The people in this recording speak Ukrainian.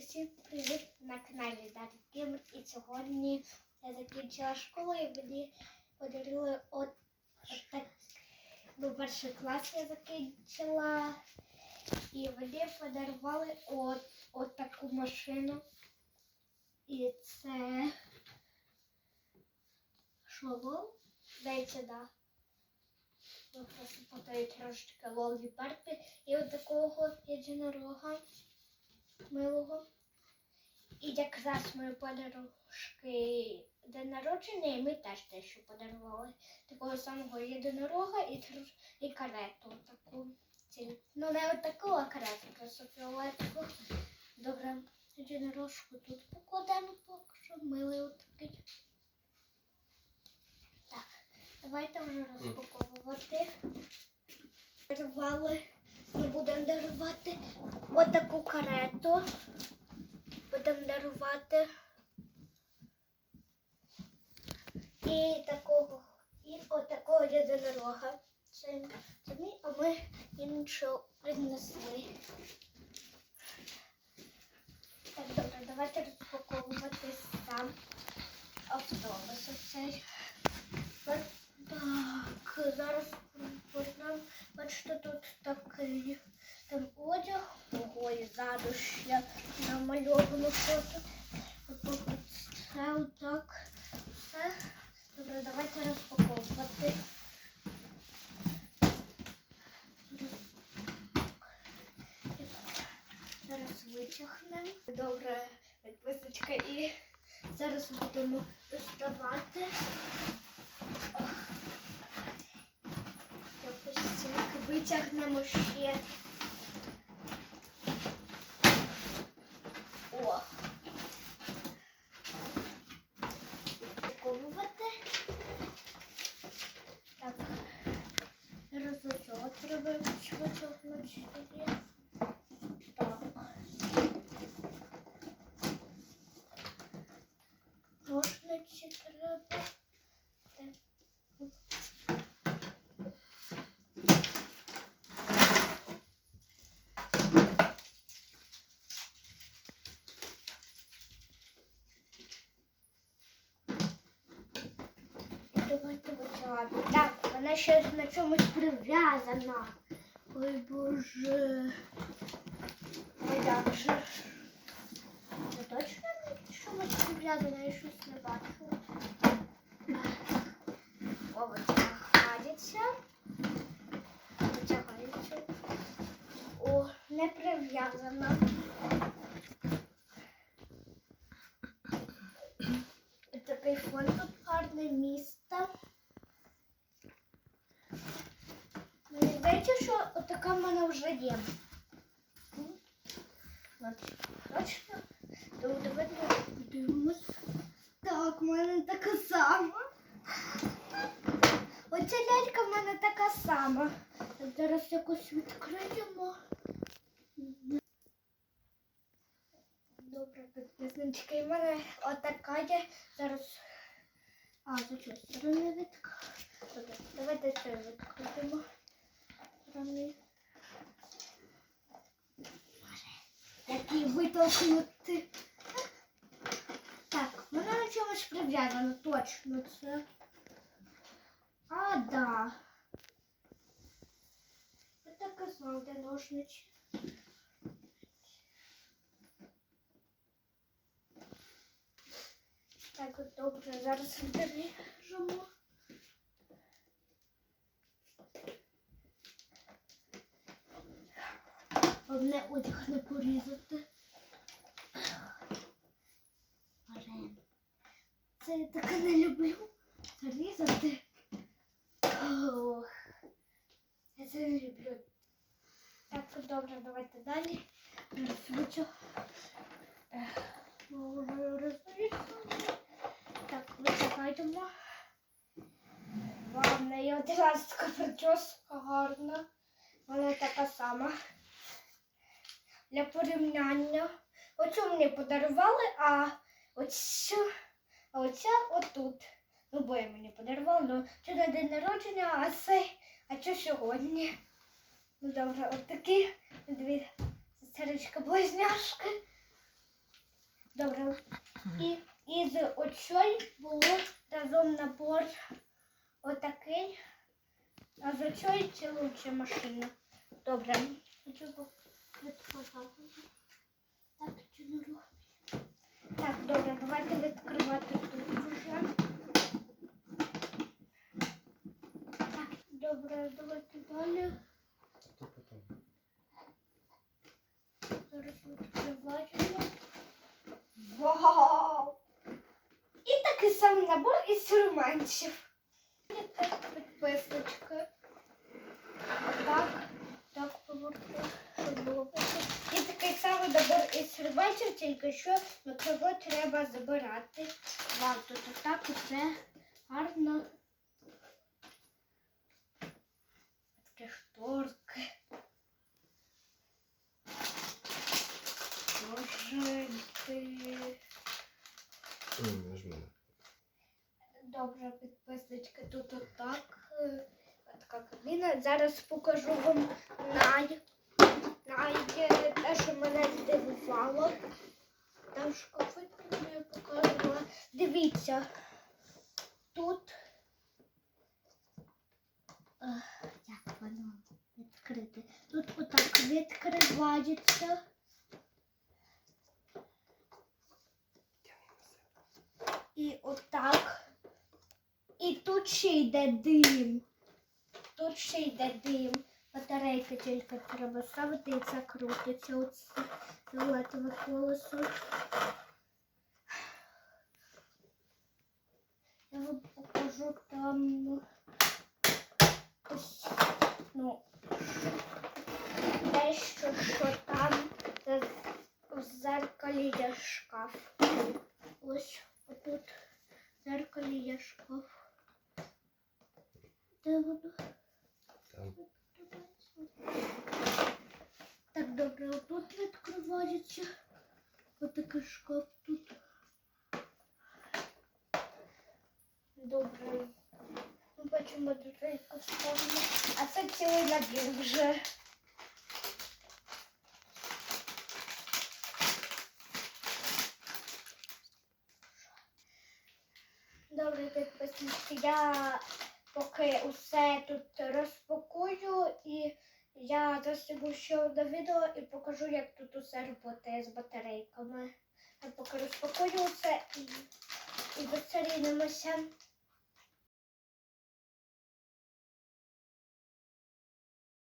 Всім привіт на каналі Геймер. І сьогодні я закінчила школу і мені подарили от, от так. Ну, перший клас я закінчила. І мені подарували от, от таку машину. І це шолом. Здається, да. Ну, просто потім трошечки ловлі парти. І от такого єдинорога милого. І якраз мої подружки день народження, і ми теж дещо подарували. Такого самого єдинорога і, і карету таку. Ну, не от таку, а карету просто фіолетову. Добре, єдинорожку тут покладемо поки що. Милий отакий. Так, давайте вже розпаковувати. Дарували, ми будемо дарувати отаку карету. Будемо дарувати. І такого, і отакого єдинорога. Це, це мій, а ми іншого принесли. Так, добре, давайте розпаковувати сам автобус. Оцей. От Так, зараз почнемо. Бачите, тут такий там одяг. Ззаду ще намальовано фото. Це отак. Все. Добре, давайте розпаковувати. Зараз витягнемо. Добре, відписочка і зараз будемо доставати. Витягнемо ще. О. Упаковувати. Так. Розочок витягнути сюди. Так. Так, вона ще на чомусь прив'язана. Ой боже. Ой, як же. Це точно на чомусь прив'язана, я щось не бачу. О, витягається. Витягається. О, не прив'язана. Такий фон тут гарне місто. Мені здається, що в мене вже є. Дивимось. Так, в мене така сама. Оця лялька в мене така сама. Зараз якось відкриємо. Добре, підписнички. У мене отака є. Зараз. А, з цієї сторони відк. Давайте це відкрутимо. Сторони. Який витолкнути. Так, вона на чомусь прив'язана, точно це. А, да. Я так казав, де ножниці. Так, от добре, зараз відріжемо. Головне одяг не порізати. Це я таке не люблю. Різати. Ох. Я це не люблю. Так, добре, давайте далі. Розсвічу. Так, витягаймо. Вау, в неї одразу така прическа гарна. Вона така сама. Для порівняння. Оцю мені подарували, а оцю, а оця отут. Ну, бо я мені подарували, ну це на день народження, а це, а це сьогодні. Ну добре, от такі дві сестричка близняшки. Добре. І, і з оцей було разом набор отакий. А з оцей це лучша машина. Добре. Хочу відкладати. Так, чи не рух? Так, добре, давайте відкривати тут вже. Так, добре, давайте далі. То потім. Зараз Вау! І такий самий набор інструментів. І так підписочка. Так, так поверну, щоб було. І такий самий набор інструментів, тільки що на кого треба забирати. Вау, тут отак усе гарно. Такі шторки. Мене. Добре, підписнички, тут отак. е, Така кабіна. Зараз покажу вам най, най е, те, що мене здивувало. Там шкафи я показувала. Дивіться, тут. Е, Як воно відкрити? Тут отак відкривається. І отак. І тут ще йде дим. Тут ще йде дим. Батарейки тільки треба ставити і це крутиться. Оце фіолетове колесо. Я вам покажу там ну, ось, ну, дещо, що там е, в зеркалі є шкаф. Ось отут в зеркалі є шкаф. Де воно? Там. Так, добре, отут відкривається. Отакий шкаф тут. Добре. Ми бачимо дверейку ставимо. А це цілий набір вже. Добре, підписники. Я поки усе тут розпакую і я засібу ще одне відео і покажу, як тут усе працює з батарейками. Я поки розпакую це і, і зустрінемося.